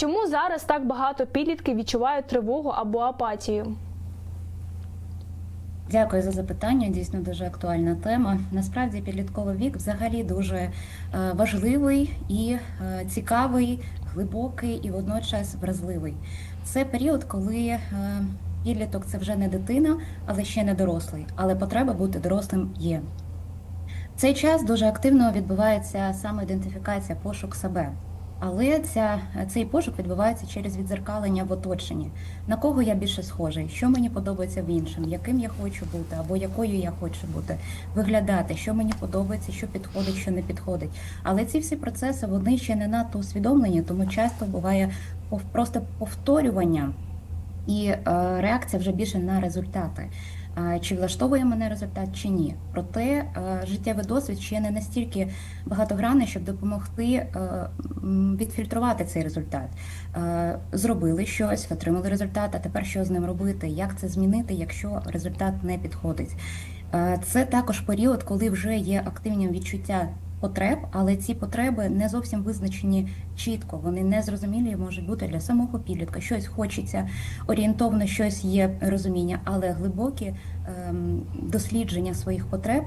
Чому зараз так багато підлітків відчувають тривогу або апатію? Дякую за запитання. Дійсно дуже актуальна тема. Насправді підлітковий вік взагалі дуже е, важливий і е, цікавий, глибокий і водночас вразливий. Це період, коли е, підліток це вже не дитина, але ще не дорослий. Але потреба бути дорослим є. В цей час дуже активно відбувається самоідентифікація, пошук себе. Але ця, цей пошук відбувається через відзеркалення в оточенні. На кого я більше схожий, що мені подобається в іншому, яким я хочу бути, або якою я хочу бути, виглядати, що мені подобається, що підходить, що не підходить. Але ці всі процеси вони ще не надто усвідомлені, тому часто буває просто повторювання і е, реакція вже більше на результати. Чи влаштовує мене результат, чи ні. Проте е, життєвий досвід ще не настільки багатогранний, щоб допомогти е, відфільтрувати цей результат. Е, Зробили щось, отримали результат, а тепер що з ним робити? Як це змінити, якщо результат не підходить? Це також період, коли вже є активні відчуття потреб, але ці потреби не зовсім визначені чітко. Вони не зрозумілі можуть бути для самого підлітка. Щось хочеться орієнтовно, щось є розуміння, але глибокі ем, дослідження своїх потреб.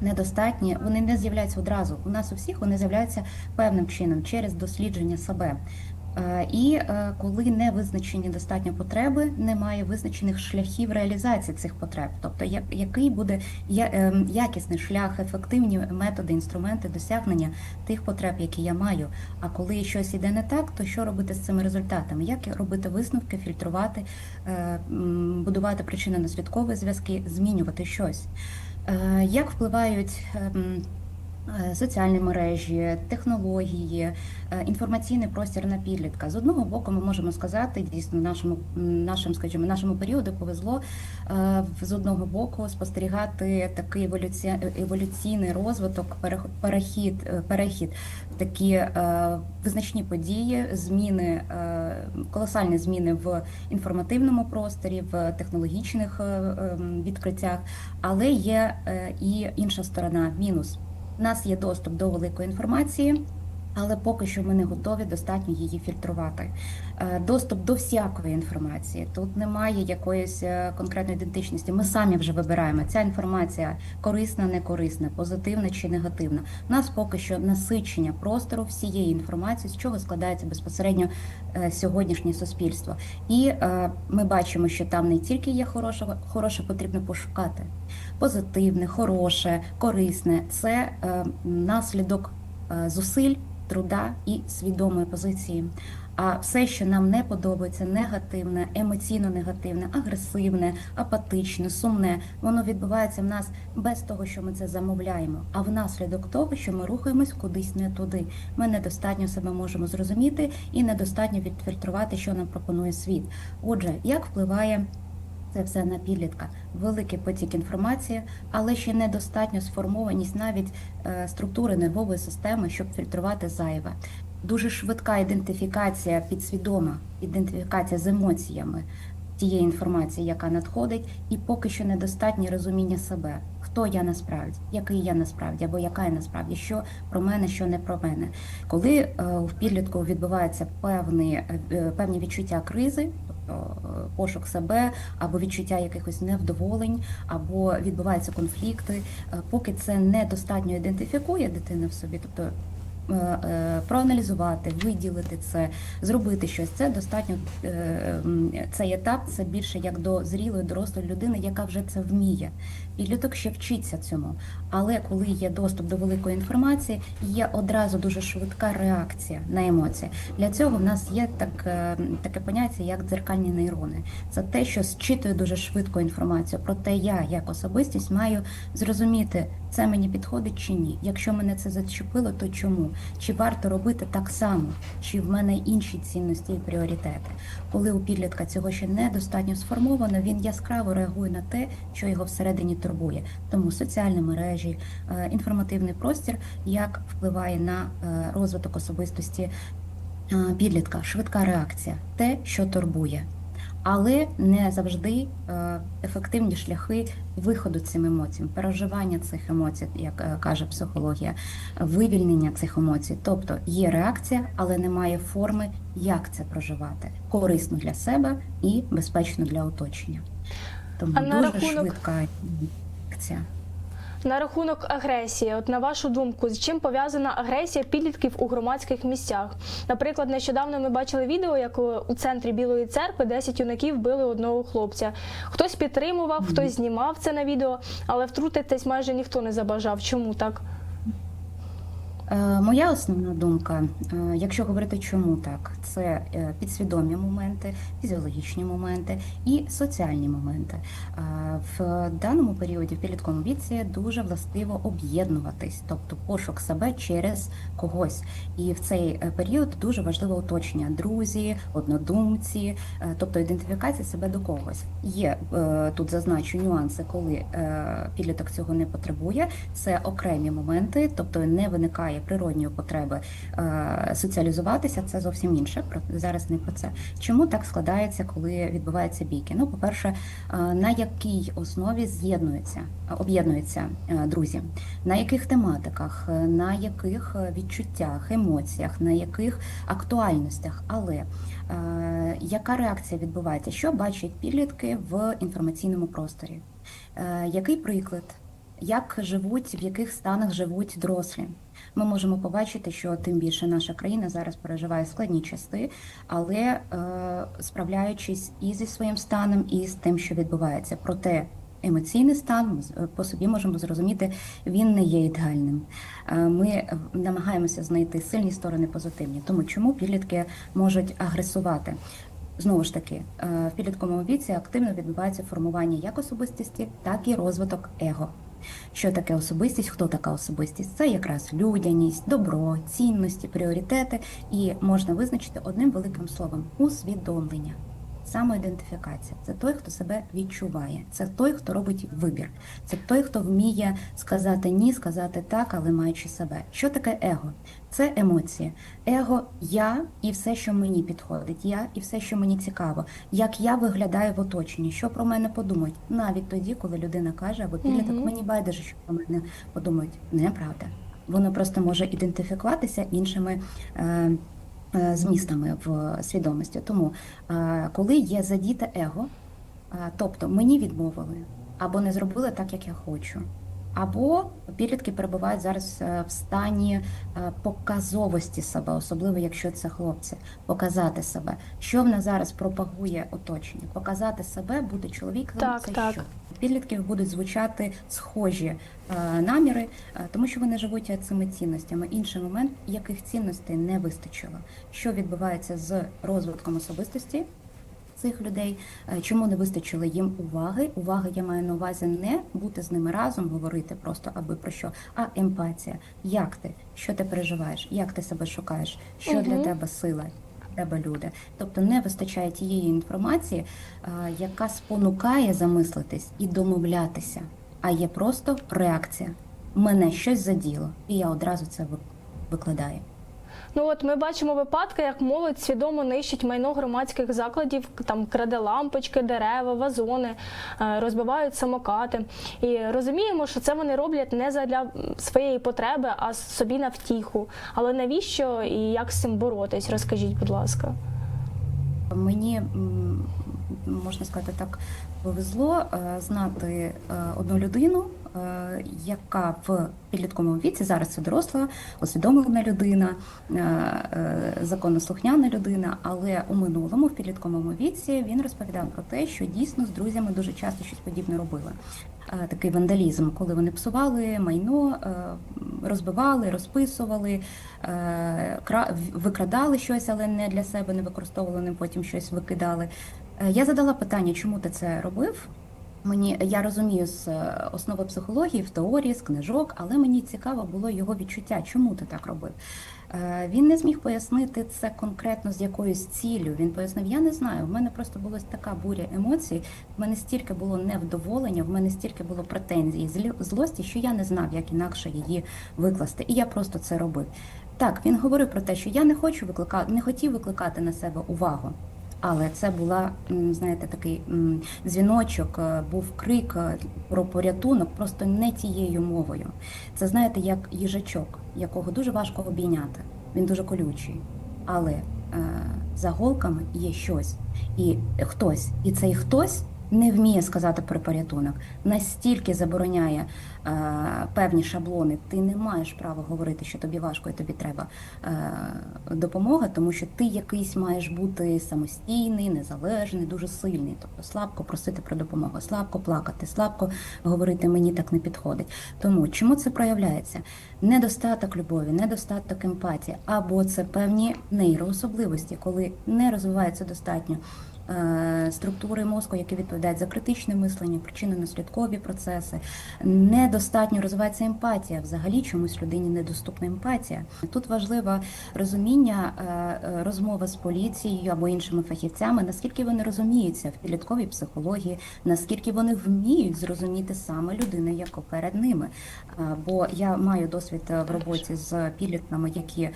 Недостатні, вони не з'являються одразу. У нас у всіх вони з'являються певним чином через дослідження себе. Е, І е, коли не визначені достатньо потреби, немає визначених шляхів реалізації цих потреб. Тобто, який буде ем, якісний шлях, ефективні методи, інструменти досягнення тих потреб, які я маю. А коли щось іде не так, то що робити з цими результатами? Як робити висновки, фільтрувати, е, будувати причинно-наслідкові зв'язки, змінювати щось? Як впливають ем, соціальні мережі, технології, е, інформаційний простір на підлітка? З одного боку, ми можемо сказати, дійсно, нашому нашим, скажімо, нашому періоду повезло е, з одного боку спостерігати такий еволюці- еволюційний розвиток, перех- перехід, е, перехід такі е, визначні події, зміни, е, колосальні зміни в інформативному просторі, в технологічних е, ем, відкриттях. Але є е, і інша сторона мінус. У нас є доступ до великої інформації, але поки що ми не готові достатньо її фільтрувати. Е, Доступ до всякої інформації. Тут немає якоїсь е, конкретної ідентичності. Ми самі вже вибираємо. Ця інформація корисна, не корисна, позитивна чи негативна. У нас поки що насичення простору всієї інформації, з чого складається безпосередньо е, сьогоднішнє суспільство. І ми бачимо, що там не тільки є хороше, хороше потрібно пошукати. Позитивне, хороше, корисне це наслідок зусиль, труда і свідомої позиції. А все, що нам не подобається, негативне, емоційно негативне, агресивне, апатичне, сумне, воно відбувається в нас без того, що ми це замовляємо, а внаслідок того, що ми рухаємось кудись не туди. Ми недостатньо себе можемо зрозуміти і недостатньо відфільтрувати, що нам пропонує світ. Отже, як впливає це все на підлітка, великий потік інформації, але ще недостатньо сформованість навіть е, структури нервової системи, щоб фільтрувати зайве. Дуже швидка ідентифікація, підсвідома ідентифікація з емоціями тієї інформації, яка надходить, і поки що недостатнє розуміння себе, хто я насправді, який я насправді, або яка я насправді, що про мене, що не про мене. Коли е, в підлітку відбуваються певні, е, певні відчуття кризи, е, пошук себе, або відчуття якихось невдоволень, або відбуваються конфлікти, е, поки це недостатньо ідентифікує дитина в собі, тобто е, е, проаналізувати, виділити це, зробити щось. Це достатньо е, цей етап це більше як до зрілої дорослої людини, яка вже це вміє. Підліток ще вчиться цьому. Але коли є доступ до великої інформації, є одразу дуже швидка реакція на емоції. Для цього в нас є так, е, таке поняття, як дзеркальні нейрони. Це те, що зчитує дуже швидко інформацію. Проте я, як особистість, маю зрозуміти, це мені підходить чи ні. Якщо мене це зачепило, то чому? Чи варто робити так само? Чи в мене інші цінності і пріоритети? Коли у підлітка цього ще недостатньо сформовано, він яскраво реагує на те, що його всередині турбує. Тому соціальні мережі, е, інформативний простір як впливає на е, розвиток особистості е, підлітка, швидка реакція, те, що турбує. але не завжди е, ефективні шляхи виходу цим емоціям, переживання цих емоцій, як каже психологія, вивільнення цих емоцій. Тобто є реакція, але немає форми, як це проживати корисно для себе і безпечно для оточення. Тому А на дуже рахунок- швидка реакція. На рахунок агресії, от на вашу думку, з чим пов'язана агресія підлітків у громадських місцях? Наприклад, нещодавно ми бачили відео, як у центрі Білої церкви 10 юнаків били одного хлопця. Хтось підтримував, хтось знімав це на відео, але втрутитись майже ніхто не забажав. Чому так? Е, Моя основна думка, е, якщо говорити, чому так, це е, підсвідомі моменти, фізіологічні моменти і соціальні моменти. В даному періоді, в підлітковому віці, дуже властиво об'єднуватись, тобто пошук себе через когось. І в цей період дуже важливе оточення: друзі, однодумці, тобто ідентифікація себе до когось. Є тут зазначу нюанси, коли підліток цього не потребує. Це окремі моменти, тобто не виникає природньої потреби е, соціалізуватися. Це зовсім інше. Про зараз не про це. Чому так складається, коли відбуваються бійки? Ну, по-перше, е, на якій основі з'єднуються, е, об'єднуються друзі, на яких тематиках, на яких відчуттях, емоціях, на яких актуальностях, але яка реакція відбувається? Що бачать підлітки в інформаційному просторі? Який приклад? Як живуть, в яких станах живуть дорослі? Ми можемо побачити, що тим більше наша країна зараз переживає складні часи, але е, справляючись і зі своїм станом, і з тим, що відбувається. Проте емоційний стан з- по собі можемо зрозуміти, він не є ідеальним. Е, Ми е, намагаємося знайти сильні сторони позитивні. Тому чому підлітки можуть агресувати? Знову ж таки, е, в підлітковому віці активно відбувається формування як особистості, так і розвиток его. Що таке особистість? Хто така особистість? Це якраз людяність, добро, цінності, пріоритети, і можна визначити одним великим словом усвідомлення. Самоідентифікація це той, хто себе відчуває, це той, хто робить вибір, це той, хто вміє сказати ні, сказати так, але маючи себе. Що таке его? Це емоції. Его я і все, що мені підходить, я і все, що мені цікаво, як я виглядаю в оточенні, що про мене подумають, навіть тоді, коли людина каже, або підліток, Мгм. мені байдуже, що про мене подумають. Неправда. Воно просто може ідентифікуватися іншими. Е, Змістами в свідомості. Тому, е, коли є задіте его, е, тобто мені відмовили, або не зробили так, як я хочу, або підлітки перебувають зараз е, в стані е, показовості себе, особливо якщо це хлопці, показати себе. Що в нас зараз пропагує оточення? Показати себе буде чоловіком. Так, це так. що? Підлітків будуть звучати схожі е, наміри, е, тому що вони живуть е, цими цінностями. Інший момент, яких цінностей не вистачило. Що відбувається з розвитком особистості? Цих людей, чому не вистачило їм уваги? Уваги я маю на увазі не бути з ними разом, говорити просто аби про що, а емпатія. Як ти? Що ти переживаєш? Як ти себе шукаєш? Що для тебе сила? Тебе люди, тобто не вистачає тієї інформації, е, яка спонукає замислитись і домовлятися, а є просто реакція. Мене щось заділо, і я одразу це викладаю. Ну от ми бачимо випадки, як молодь свідомо нищить майно громадських закладів, там краде лампочки, дерева, вазони, е, розбивають самокати. І розуміємо, що це вони роблять не задля своєї потреби, а собі на втіху. Але навіщо і як з цим боротись? Розкажіть, будь ласка. Мені можна сказати так, повезло е, знати е, одну людину, яка в підлітковому віці зараз це доросла, усвідомлена людина, е, е, законослухняна людина, але у минулому, в підлітковому віці, він розповідав про те, що дійсно з друзями дуже часто щось подібне робили. Е, Такий вандалізм, коли вони псували майно, е, розбивали, розписували, е, викрадали щось, але не для себе, не використовували, не потім щось викидали. Е, Я задала питання, чому ти це робив? Мені я розумію з е, основи психології, в теорії, з книжок, але мені цікаво було його відчуття, чому ти так робив. Е, Він не зміг пояснити це конкретно з якоюсь ціллю. Він пояснив: я не знаю. В мене просто була така буря емоцій. В мене стільки було невдоволення, в мене стільки було претензій, злості, що я не знав, як інакше її викласти. І я просто це робив. Так, він говорив про те, що я не хочу викликати, не хотів викликати на себе увагу. Але це була, знаєте, такий дзвіночок, е, був крик е, про порятунок, просто не тією мовою. Це знаєте, як їжачок, якого дуже важко обійняти. Він дуже колючий. Але е, за голками є щось, і хтось, і цей хтось не вміє сказати про порятунок, настільки забороняє е, певні шаблони. Ти не маєш права говорити, що тобі важко і тобі треба е, допомога, тому що ти якийсь маєш бути самостійний, незалежний, дуже сильний. Тобто слабко просити про допомогу, слабко плакати, слабко говорити мені так не підходить. Тому чому це проявляється? Недостаток любові, недостаток емпатії, або це певні нейроособливості, коли не розвивається достатньо структури мозку, які відповідають за критичне мислення, причинно-наслідкові процеси. Недостатньо розвивається емпатія. Взагалі чомусь людині недоступна емпатія. Тут важливе розуміння е, е, розмови з поліцією або іншими фахівцями, наскільки вони розуміються в підлітковій психології, наскільки вони вміють зрозуміти саме людину, яка перед ними. Е, Бо я маю досвід е, в роботі з підлітками, які е,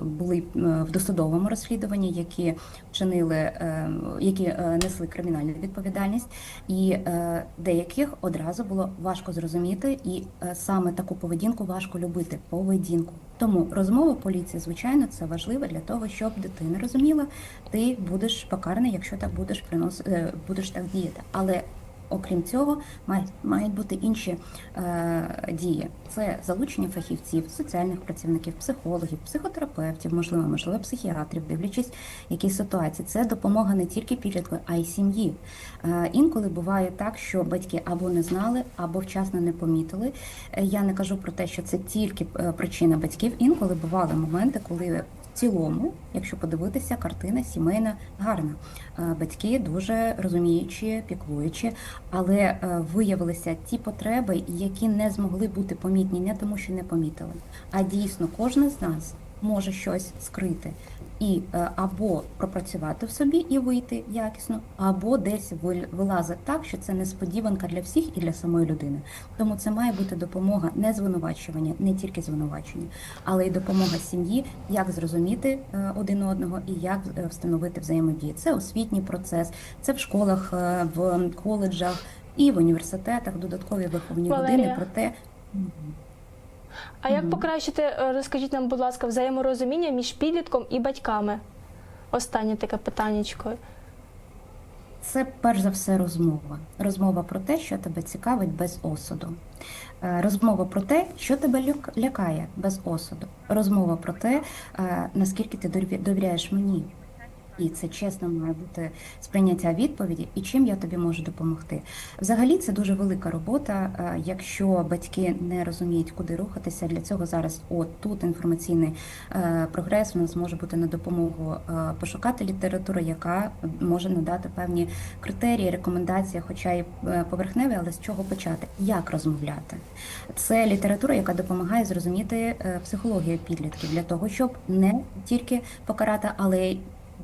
були е, в досудовому розслідуванні, які вчинили, е, які е, несли кримінальну відповідальність, і е, деяких одразу було важко зрозуміти, і е, саме таку поведінку важко любити. Поведінку. Тому розмова поліції, звичайно, це важливо для того, щоб дитина розуміла, ти будеш покараний, якщо так будеш принос, будеш так діяти. Але Окрім цього, мають, мають бути інші е, дії: це залучення фахівців, соціальних працівників, психологів, психотерапевтів, можливо, можливо, психіатрів, дивлячись, які ситуації. Це допомога не тільки підлітку, а й сім'ї. Е, інколи буває так, що батьки або не знали, або вчасно не помітили. Е, Я не кажу про те, що це тільки е, причина батьків. Інколи бували моменти, коли цілому, якщо подивитися, картина сімейна гарна. Е, Батьки дуже розуміючі, піклуючі, але е, виявилися ті потреби, які не змогли бути помітні не тому, що не помітили, а дійсно кожен з нас може щось скрити і е, або пропрацювати в собі і вийти якісно, або десь вил- вилазить так, що це несподіванка для всіх і для самої людини. Тому це має бути допомога не звинувачування, не тільки звинувачення, але й допомога сім'ї, як зрозуміти е, один одного і як е, встановити взаємодію. Це освітній процес, це в школах, в коледжах і в університетах додаткові виховні Валерія. години про те. А як покращити, е, розкажіть нам, будь ласка, взаєморозуміння між підлітком і батьками? Останнє таке питаннячко. Це перш за все розмова. Розмова про те, що тебе цікавить без осуду. Е, Розмова про те, що тебе лякає без осуду. Розмова про те, е, наскільки ти довіряєш мені. І це чесно має бути сприйняття відповіді, і чим я тобі можу допомогти. Взагалі, це дуже велика робота. е, Якщо батьки не розуміють, куди рухатися, для цього зараз от тут інформаційний е, прогрес у нас може бути на допомогу е, пошукати літературу, яка може надати певні критерії, рекомендації, хоча й поверхневі, але з чого почати, як розмовляти. Це література, яка допомагає зрозуміти психологію підлітків для того, щоб не тільки покарати, але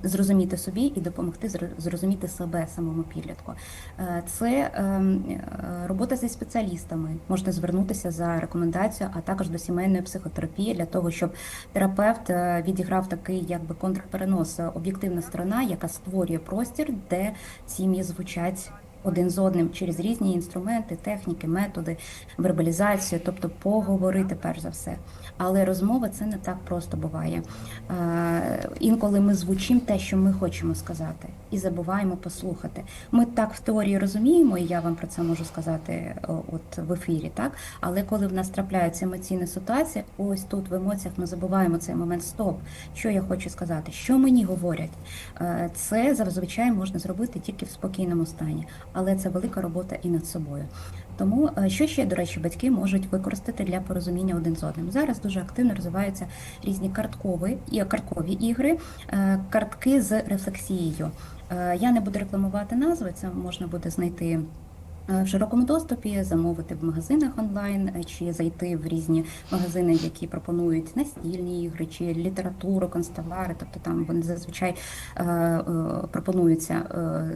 зрозуміти собі і допомогти зро- зрозуміти себе самому підлітку. Е, Це ем, е, робота зі спеціалістами. Можна звернутися за рекомендацією, а також до сімейної психотерапії для того, щоб терапевт е, відіграв такий якби контрперенос, об'єктивна сторона, яка створює простір, де сім'ї звучать. Один з одним через різні інструменти, техніки, методи, вербалізацію, тобто поговорити перш за все. Але розмова це не так просто буває. Е, Інколи ми звучимо те, що ми хочемо сказати, і забуваємо послухати. Ми так в теорії розуміємо, і я вам про це можу сказати от в ефірі, так але коли в нас трапляється емоційна ситуація, ось тут в емоціях ми забуваємо цей момент. Стоп, що я хочу сказати, що мені говорять. Е, Це зазвичай можна зробити тільки в спокійному стані, але це велика робота і над собою. Тому е, що ще, до речі, батьки можуть використати для порозуміння один з одним. Зараз дуже активно розвиваються різні карткові і карткові ігри, е, картки з рефлексією. Е, Я не буду рекламувати назви, це можна буде знайти. Е, В широкому доступі замовити в магазинах онлайн е, чи зайти в різні магазини, які пропонують настільні ігри чи літературу, констовари, тобто там вони зазвичай е, пропонуються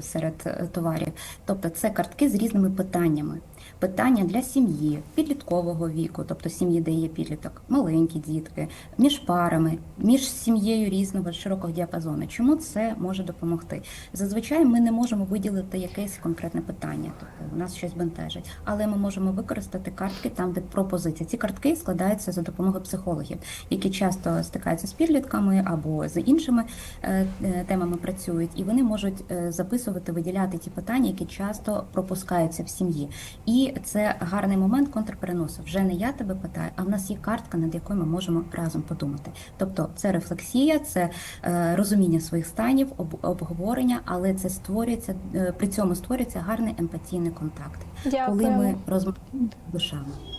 серед товарів. Тобто це картки з різними питаннями. Питання для сім'ї, підліткового віку, тобто сім'ї, де є підліток, маленькі дітки, між парами, між сім'єю різного широкого діапазону. Чому це може допомогти? Зазвичай ми не можемо виділити якесь конкретне питання, тобто у нас щось бентежить, але ми можемо використати картки там, де пропозиція. Ці картки складаються за допомогою психологів, які часто стикаються з підлітками або з іншими е, е, темами працюють, і вони можуть е, записувати, виділяти ті питання, які часто пропускаються в сім'ї. І це гарний момент контрпереносу. Вже не я тебе питаю, а в нас є картка, над якою ми можемо разом подумати. Тобто це рефлексія, це е, розуміння своїх станів, об, обговорення, але це створюється е, при цьому створюється гарний емпатійний контакт, коли ми розмовляємо душами.